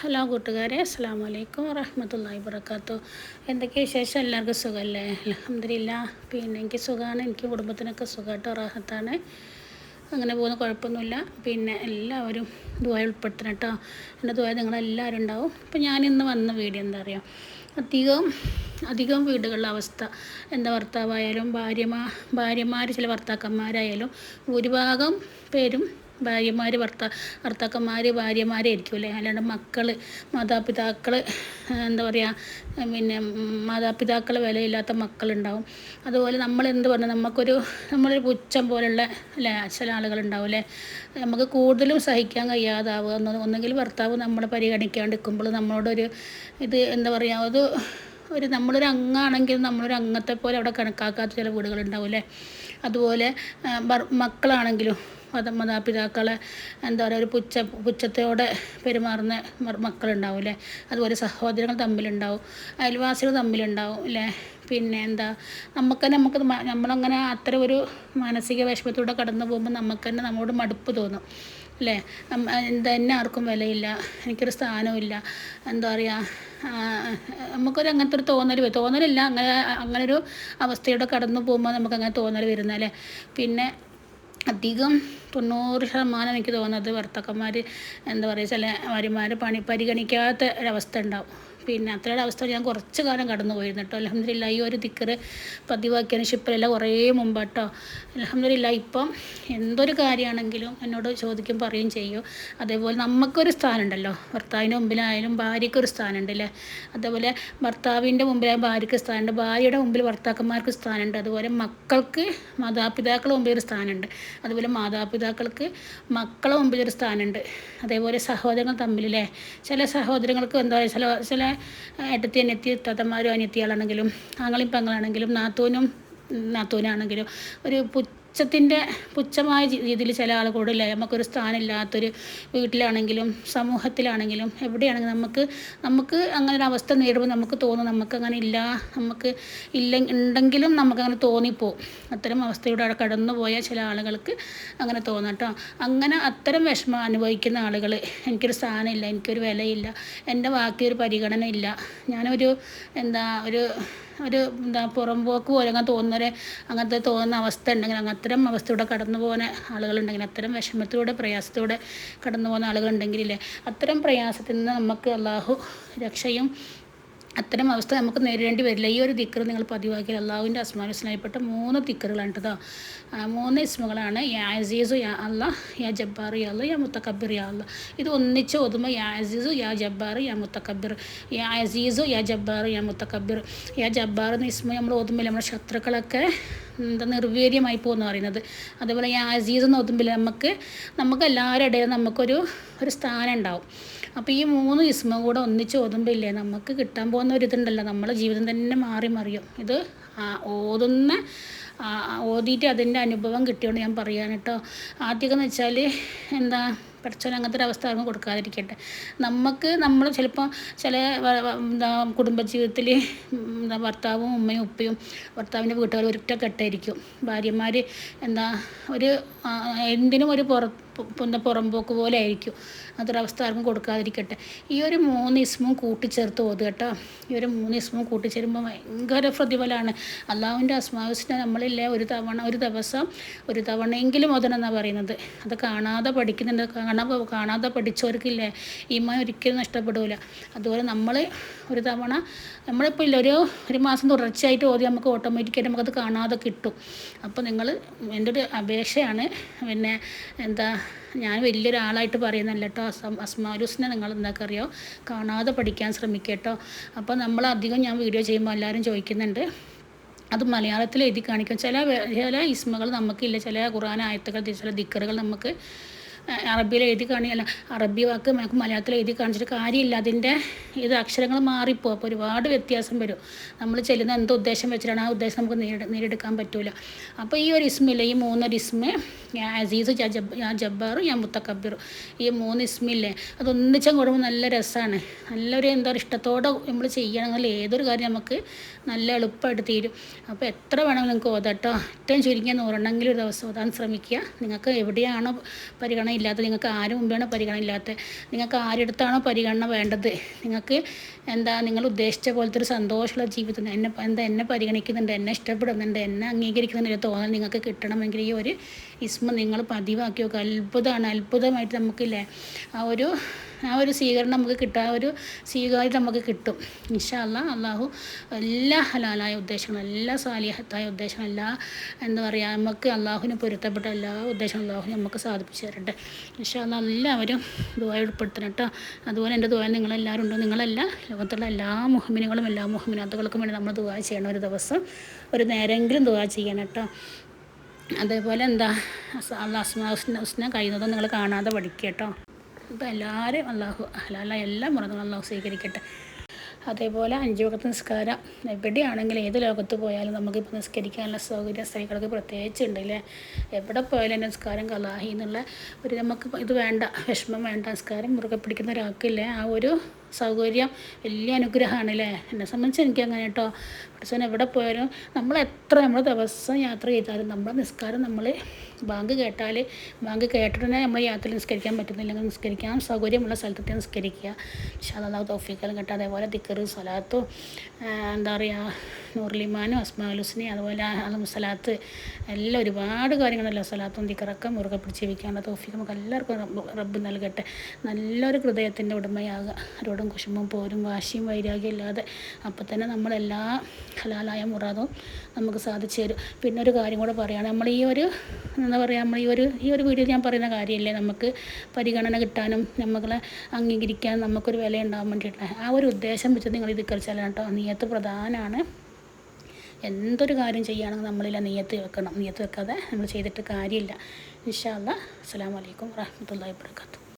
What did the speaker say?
Hello കൂട്ടുകാരെ അസ്സാം വലൈക്കും വറഹമത്തല്ലാഹി വർക്കാത്തു എന്തൊക്കെ വിശേഷം? എല്ലാവർക്കും സുഖമല്ലേ അലഹമില്ല പിന്നെ എനിക്ക് സുഖമാണ് എനിക്ക് കുടുംബത്തിനൊക്കെ സുഖമായിട്ട് റാഹത്താണ്. അങ്ങനെ പോകുന്ന. കുഴപ്പമൊന്നുമില്ല. പിന്നെ എല്ലാവരും ദുബായ ഉൾപ്പെടുത്തണം കേട്ടോ. എന്റെ ദുബായ നിങ്ങളെല്ലാവരും ഉണ്ടാവും. അപ്പോൾ ഞാനിന്ന് വന്ന വീഡിയോ എന്താ പറയുക അധികം അധികം വീടുകളിലെ അവസ്ഥ. എന്താ ഭർത്താവായാലും ഭാര്യമാ ഭാര്യമാർ ചില ഭർത്താക്കന്മാരായാലും ഭൂരിഭാഗം പേരും ഭാര്യമാർ ഭർത്താ ഭർത്താക്കന്മാർ ഭാര്യമാരായിരിക്കും അല്ലേ? അല്ലാണ്ട് മക്കൾ മാതാപിതാക്കൾ എന്താ പറയുക പിന്നെ മാതാപിതാക്കൾ വിലയില്ലാത്ത മക്കളുണ്ടാവും. അതുപോലെ നമ്മൾ എന്ത് പറഞ്ഞു നമുക്കൊരു നമ്മളൊരു പുച്ഛം പോലുള്ള അല്ലേ ചില ആളുകളുണ്ടാവും അല്ലേ? നമുക്ക് കൂടുതലും സഹിക്കാൻ കഴിയാതാവുക. ഒന്നെങ്കിൽ ഭർത്താവ് നമ്മളെ പരിഗണിക്കാണ്ടിരിക്കുമ്പോൾ നമ്മളോടൊരു ഇത് എന്താ പറയുക അത് ഒരു നമ്മളൊരു അംഗാണെങ്കിൽ നമ്മളൊരു അംഗത്തെ പോലെ അവിടെ കണക്കാക്കാത്ത ചില വീടുകളുണ്ടാവും അല്ലേ? അതുപോലെ മക്കളാണെങ്കിലും മത മാതാപിതാക്കളെ എന്താ പറയുക ഒരു പുച്ഛ പുച്ഛത്തോടെ പെരുമാറുന്ന മക്കളുണ്ടാവും അല്ലേ? അതുപോലെ സഹോദരങ്ങൾ തമ്മിലുണ്ടാവും അയൽവാസികൾ തമ്മിലുണ്ടാവും അല്ലേ? പിന്നെ എന്താ നമുക്ക് തന്നെ നമുക്ക് നമ്മളങ്ങനെ അത്ര ഒരു മാനസിക വിഷമത്തിലൂടെ കടന്നു പോകുമ്പോൾ നമുക്ക് തന്നെ നമ്മളോട് മടുപ്പ് തോന്നും. അല്ലേ എന്നെ ആർക്കും വിലയില്ല എനിക്കൊരു സ്ഥാനമില്ല എന്താ പറയുക നമുക്കൊരു അങ്ങനത്തെ ഒരു തോന്നൽ വരും. തോന്നലില്ല അങ്ങനെ അങ്ങനൊരു അവസ്ഥയുടെ കടന്നു പോകുമ്പോൾ നമുക്ക് അങ്ങനെ തോന്നൽ വരുന്നല്ലേ പിന്നെ അധികം തൊണ്ണൂറ് ശതമാനം എനിക്ക് തോന്നുന്നത് ഭർത്താക്കന്മാർ എന്താ പറയുക ചില ഭാര്യമാർ പണി പരിഗണിക്കാത്ത ഒരവസ്ഥ ഉണ്ടാവും. പിന്നെ അത്രയുടെ അവസ്ഥ ഞാൻ കുറച്ച് കാലം കടന്നു പോയിരുന്നു കേട്ടോ. അലഹമില്ല ഈ ഒരു ദിക്കറ് പതിവാക്കിയതിന് ഷിപ്പിലല്ല കുറേ മുമ്പ് കേട്ടോ. അലഹമില്ല ഇപ്പം എന്തൊരു കാര്യമാണെങ്കിലും എന്നോട് ചോദിക്കും പറയും ചെയ്യും. അതേപോലെ നമുക്കൊരു സ്ഥാനമുണ്ടല്ലോ. ഭർത്താവിന്റെ മുമ്പിലായാലും ഭാര്യയ്ക്കൊരു സ്ഥാനമുണ്ട് അല്ലേ? അതേപോലെ ഭർത്താവിന്റെ മുമ്പിലായ ഭാര്യയ്ക്ക് സ്ഥാനമുണ്ട്. ഭാര്യയുടെ മുമ്പിൽ ഭർത്താക്കന്മാർക്ക് സ്ഥാനമുണ്ട്. അതുപോലെ മക്കൾക്ക് മാതാപിതാക്കളുടെ മുമ്പിൽ ഒരു സ്ഥാനമുണ്ട്. അതുപോലെ മാതാപിതാക്കൾക്ക് മക്കളെ മുമ്പിൽ ഒരു സ്ഥാനമുണ്ട്. അതേപോലെ സഹോദരങ്ങൾ തമ്മിലല്ലേ ചില സഹോദരങ്ങൾക്ക് എന്താ ചില ചില ഏട്ടത്തി അനിയത്തി തത്തന്മാരും അനിയത്തിയാളാണെങ്കിലും ആങ്ങളും പെങ്ങളാണെങ്കിലും നാത്തൂനും നാത്തൂനാണെങ്കിലും ഒരു പുച്ഛത്തിന്റെ പുച്ഛമായ രീതിയിൽ ചില ആളുകളോടില്ല നമുക്കൊരു സ്ഥാനമില്ലാത്തൊരു വീട്ടിലാണെങ്കിലും സമൂഹത്തിലാണെങ്കിലും എവിടെയാണെങ്കിലും നമുക്ക് നമുക്ക് അങ്ങനെ ഒരു അവസ്ഥ നേരിടുമ്പോൾ നമുക്ക് തോന്നും നമുക്ക് അങ്ങനെ ഇല്ല നമുക്ക് ഇല്ല ഉണ്ടെങ്കിലും നമുക്കങ്ങനെ തോന്നിപ്പോവും. അത്തരം അവസ്ഥയുടെ അവിടെ കടന്നു പോയ ചില ആളുകൾക്ക് അങ്ങനെ തോന്നും കേട്ടോ. അങ്ങനെ അത്തരം വിഷമം അനുഭവിക്കുന്ന ആളുകൾ എനിക്കൊരു സ്ഥാനമില്ല എനിക്കൊരു വിലയില്ല എന്റെ ഒരു പരിഗണന ഇല്ല ഞാനൊരു എന്താ ഒരു ഒരു എന്താ പുറംപോക്ക് പോലെ അങ്ങനെ തോന്നുന്നവരെ അങ്ങനത്തെ തോന്നുന്ന അവസ്ഥ ഉണ്ടെങ്കിൽ അങ്ങനെ അത്തരം അവസ്ഥയുടെ കടന്നു പോകുന്ന ആളുകളുണ്ടെങ്കിൽ അത്തരം വിഷമത്തിലൂടെ പ്രയാസത്തോടെ കടന്നു പോകുന്ന ആളുകളുണ്ടെങ്കിൽ ഇല്ലേ അത്തരം പ്രയാസത്തിൽ നിന്ന് നമുക്ക് അള്ളാഹു രക്ഷയും അത്തരം അവസ്ഥ നമുക്ക് നേരിടേണ്ടി വരില്ല. ഈ ഒരു ദിക്കർ നിങ്ങൾ പതിവാക്കിയാൽ അള്ളാഹുവിന്റെ അസ്മാനുസ്നായപ്പെട്ട മൂന്ന് ദിക്കറുകളാണ് കേട്ടോ മൂന്ന് ഇസ്മുകളാണ്. യാ അസീസു യാ അല്ല യാ ജബ്ബാർ യാ അല്ല യാ മുത്തക്കബിർ യാ അല്ല ഇത് ഒന്നിച്ച് ഓതുമ്പോൾ യാ അസീസു യാ ജബ്ബാർ യാ മുത്തക്കബിർ യാ അസീസു യാ ജബ്ബാർ യാ മുത്തക്കബിർ യാ ജബ്ബാർ എന്ന ഇസ്മ നമ്മൾ ഓതുമ്പോൾ നമ്മുടെ ശത്രുക്കളൊക്കെ എന്താ നിർവീര്യമായി പോകുന്ന പറയുന്നത്. അതേപോലെ യാ അസീസ് എന്ന് ഓതുമ്പോൾ നമുക്ക് നമുക്ക് എല്ലാവരുടെ ഇടയിൽ നമുക്കൊരു ഒരു സ്ഥാനം ഉണ്ടാവും. അപ്പോൾ ഈ മൂന്ന് ഇസ്മ കൂടെ ഒന്നിച്ച് ഓതുമ്പോൾ ഇല്ലേ നമുക്ക് കിട്ടാൻ പോകുന്ന ഒരു ഇതുണ്ടല്ലോ നമ്മളെ ജീവിതം തന്നെ മാറി മറിയും. ഇത് ഓതുന്ന ഓതിയിട്ട് അതിന്റെ അനുഭവം കിട്ടിയോണ്ട് ഞാൻ പറയാൻ കേട്ടോ. ആദ്യമൊക്കെ എന്ന് വെച്ചാൽ എന്താ പഠിച്ചവൻ അങ്ങനത്തെ ഒരു അവസ്ഥ ആർക്കും കൊടുക്കാതിരിക്കട്ടെ. നമുക്ക് നമ്മൾ ചിലപ്പോൾ ചില എന്താ കുടുംബജീവിതത്തിൽ എന്താ ഭർത്താവും ഉമ്മയും ഉപ്പയും ഭർത്താവിന്റെ വീട്ടുകാർ ഒറ്റക്കെട്ടായിരിക്കും. ഭാര്യമാർ എന്താ ഒരു എന്തിനും ഒരു പുറ എന്താ പുറമ്പോക്ക് പോലെ ആയിരിക്കും. അതൊരവസ്ഥ ആർക്കും കൊടുക്കാതിരിക്കട്ടെ. ഈ ഒരു മൂന്ന് ഇസ്മും കൂട്ടിച്ചേർത്ത് ഓത് കേട്ടോ. ഈ ഒരു മൂന്ന് ഇസ്മും കൂട്ടിച്ചേരുമ്പോൾ ഭയങ്കര പ്രതിഫലമാണ് അള്ളാഹുവിന്റെ അസ്മാവിസിനെ നമ്മളില്ലേ ഒരു തവണ ഒരു ദിവസം ഒരു തവണയെങ്കിലും ഓതണം പറയുന്നത്. അത് കാണാതെ പഠിക്കുന്നുണ്ട്. കാണാ കാണാതെ പഠിച്ചവർക്കില്ലേ ഈമാൻ ഒരിക്കലും നഷ്ടപ്പെടില്ല അതുപോലെ നമ്മൾ ഒരു തവണ നമ്മളിപ്പോൾ ഇല്ല ഒരു ഒരു മാസം തുടർച്ചയായിട്ട് ഓതി നമുക്ക് ഓട്ടോമാറ്റിക്കായിട്ട് നമുക്കത് കാണാതെ കിട്ടും. അപ്പോൾ നിങ്ങൾ എന്റെ ഒരു അപേക്ഷയാണ്. പിന്നെ എന്താ ഞാൻ വലിയൊരാളായിട്ട് പറയുന്നല്ല കേട്ടോ. അസം അസ്മാലുസിനെ നിങ്ങൾ എന്താ അറിയോ കാണാതെ പഠിക്കാൻ ശ്രമിക്കുക കേട്ടോ. അപ്പോൾ നമ്മൾ അധികം ഞാൻ വീഡിയോ ചെയ്യുമ്പോൾ എല്ലാവരും ചോദിക്കുന്നുണ്ട്. അത് മലയാളത്തിൽ എഴുതി കാണിക്കും. ചില ചില ഇസ്മകൾ നമുക്കില്ല. ചില ഖുറാൻ ആയത്തുകൾ ചില ദിക്കറുകൾ നമുക്ക് അറബിയിൽ എഴുതി കാണിയല്ല അറബി വാക്ക് നമുക്ക് മലയാളത്തിൽ എഴുതി കാണിച്ചിട്ട് കാര്യമില്ല. അതിന്റെ ഇത് അക്ഷരങ്ങൾ മാറിപ്പോകും അപ്പോൾ ഒരുപാട് വ്യത്യാസം വരും. നമ്മൾ ചെല്ലുന്ന എന്ത് ഉദ്ദേശം വെച്ചിട്ടാണ് ആ ഉദ്ദേശം നമുക്ക് നേരിട നേരിടുക്കാൻ പറ്റില്ല അപ്പോൾ ഈ ഒരു ഇസ്മില്ല ഈ മൂന്നൊരു ഇസ്മ അസീസ് ഞാൻ ജബ്ബാറും ഞാൻ മുത്തക്കബ്ബിറും ഈ മൂന്ന് ഇസ്മില്ലേ അതൊന്നിച്ചും കൂടുമ്പോൾ നല്ല രസമാണ്. നല്ലൊരു എന്താ പറയുക ഇഷ്ടത്തോടെ നമ്മൾ ചെയ്യണമെങ്കിൽ ഏതൊരു കാര്യം നമുക്ക് നല്ല എളുപ്പമായിട്ട് തീരും. അപ്പോൾ എത്ര വേണമെങ്കിലും നിങ്ങൾക്ക് ഓതാട്ടോ ഏറ്റവും ചുരുങ്ങിയ നൂറെണ്ണമെങ്കിലും ഒരു ദിവസം ഓതാൻ ശ്രമിക്കുക. നിങ്ങൾക്ക് എവിടെയാണോ പരിഗണന ഇല്ലാത്തത് നിങ്ങൾക്ക് ആരും മുമ്പാണ് പരിഗണന ഇല്ലാത്തത് നിങ്ങൾക്ക് ആരെടുത്താണോ പരിഗണന വേണ്ടത്? നിങ്ങൾക്ക് എന്താ നിങ്ങൾ ഉദ്ദേശിച്ച പോലത്തെ ഒരു സന്തോഷമുള്ള ജീവിതം എന്നെ എന്താ എന്നെ പരിഗണിക്കുന്നുണ്ട് എന്നെ ഇഷ്ടപ്പെടുന്നുണ്ട് എന്നെ അംഗീകരിക്കുന്നുണ്ട് തോന്നൽ നിങ്ങൾക്ക് കിട്ടണമെങ്കിൽ ഈ ഒരു ഇസ്മ നിങ്ങൾ പതിവാക്കി നോക്കുക അത്ഭുതമാണ് അത്ഭുതമായിട്ട് നമുക്കില്ലേ ആ ഒരു ആ ഒരു സ്വീകരണം നമുക്ക് കിട്ടും ആ ഒരു സ്വീകാര്യത നമുക്ക് കിട്ടും. ഇൻഷാല്ല അള്ളാഹു എല്ലാ ഹലാലായ ഉദ്ദേശങ്ങളും എല്ലാ സാലിഹത്തായ ഉദ്ദേശങ്ങളും എല്ലാ എന്താ പറയുക നമുക്ക് അള്ളാഹുവിന് പൊരുത്തപ്പെട്ട എല്ലാ ഉദ്ദേശങ്ങളും അള്ളാഹു നമുക്ക് സാധിപ്പിച്ചു തരട്ടെ. ഇൻഷാല്ല എല്ലാവരും ദുബായ് ഉൾപ്പെടുത്തണം കേട്ടോ. അതുപോലെ എന്റെ ദുബായിൽ നിങ്ങളെല്ലാവരും ഉണ്ടോ? നിങ്ങളല്ല ലോകത്തുള്ള എല്ലാ മുഹമ്മിനുകളും എല്ലാ മുഹമ്മിനാത്തുകൾക്കും വേണ്ടി നമ്മൾ ദുബായ് ചെയ്യണം ഒരു ദിവസം. ഒരു നേരെങ്കിലും ദുബായ് ചെയ്യണം കേട്ടോ. അതേപോലെ എന്താ അള്ളാഹ് ഹുസ്ന കഴിയുന്നതും നിങ്ങൾ കാണാതെ പഠിക്കുക കേട്ടോ. അപ്പോൾ എല്ലാവരും അള്ളാഹു ഹലാല എല്ലാ മുറകളും അള്ളാഹു സ്വീകരിക്കട്ടെ. അതേപോലെ അഞ്ച് വക്കത്ത് നിസ്കാരം. എവിടെയാണെങ്കിലും ഏത് ലോകത്ത് പോയാലും നമുക്കിപ്പോൾ നിസ്കരിക്കാനുള്ള സൗകര്യം സ്ത്രീകൾക്ക് പ്രത്യേകിച്ച് ഉണ്ടല്ലേ എവിടെ പോയാലും നിസ്കാരം കലാഹി എന്നുള്ള ഒരു നമുക്ക് ഇത് വേണ്ട വിഷമം വേണ്ട. നിസ്കാരം മുറുകെ പിടിക്കുന്ന ഒരാൾക്കില്ലേ? ആ ഒരു സൗകര്യം വലിയ അനുഗ്രഹമാണ് അല്ലേ എന്നെ സംബന്ധിച്ച് എനിക്ക് അങ്ങനെ കേട്ടോ. പഠിച്ചവൻ എവിടെ പോയാലും നമ്മൾ എത്ര നമ്മൾ ദിവസം യാത്ര ചെയ്താലും നമ്മുടെ നിസ്കാരം നമ്മൾ ബാങ്ക് കേട്ടാൽ ബാങ്ക് കേട്ടിട്ടുണ്ടെങ്കിൽ നമ്മൾ യാത്ര നിസ്കരിക്കാൻ പറ്റുന്നില്ലെങ്കിൽ നിസ്കരിക്കാൻ സൗകര്യമുള്ള സ്ഥലത്തെത്തി നിസ്കരിക്കുക. ഷാദാ തോഫിക്കലും കേട്ടോ അതേപോലെ ദിക്കറ് സ്വലാത്തും എന്താ പറയുക നൂർലിമാനും അസ്മാലുസ്നി അതുപോലെ അലമുസലാത്ത് എല്ലാം ഒരുപാട് കാര്യങ്ങളല്ല സലാത്തും ദിക്കറൊക്കെ മുറുകെ പിടിച്ച് ജീവിക്കാനുള്ള തോഫിക്ക് നമുക്ക് എല്ലാവർക്കും റബ്ബ് നൽകട്ടെ. നല്ലൊരു ഹൃദയത്തിന്റെ ഉടമയാകുക. ആരോടും കുശുമ്പും പോരും വാശിയും വൈരാഗ്യം ഇല്ലാതെ അപ്പം തന്നെ നമ്മളെല്ലാ ഹലാലായ മുറാദും നമുക്ക് സാധിച്ചു തരും. പിന്നെ ഒരു കാര്യം കൂടെ പറയുകയാണ്. നമ്മൾ ഈ ഒരു എന്താ പറയുക നമ്മൾ ഈ ഒരു ഈ ഒരു വീഡിയോയിൽ ഞാൻ പറയുന്ന കാര്യമില്ലേ? നമുക്ക് പരിഗണന കിട്ടാനും നമ്മളെ അംഗീകരിക്കാനും നമുക്കൊരു വില ഉണ്ടാകാൻ വേണ്ടിയിട്ടുള്ള ആ ഒരു ഉദ്ദേശം വെച്ച് നിങ്ങൾ ഇത് കളിച്ചാലാണ് കേട്ടോ. നീയത്ത് പ്രധാനമാണ് എന്തൊരു കാര്യം ചെയ്യുകയാണെങ്കിൽ നമ്മളില്ല നീയത്ത് വെക്കണം. നീയത്ത് വെക്കാതെ നമ്മൾ ചെയ്തിട്ട് കാര്യമില്ല. ഇൻഷാ അസ്സാം വലൈക്കും വാഹമത്തല്ലാ വാബർക്കാത്തു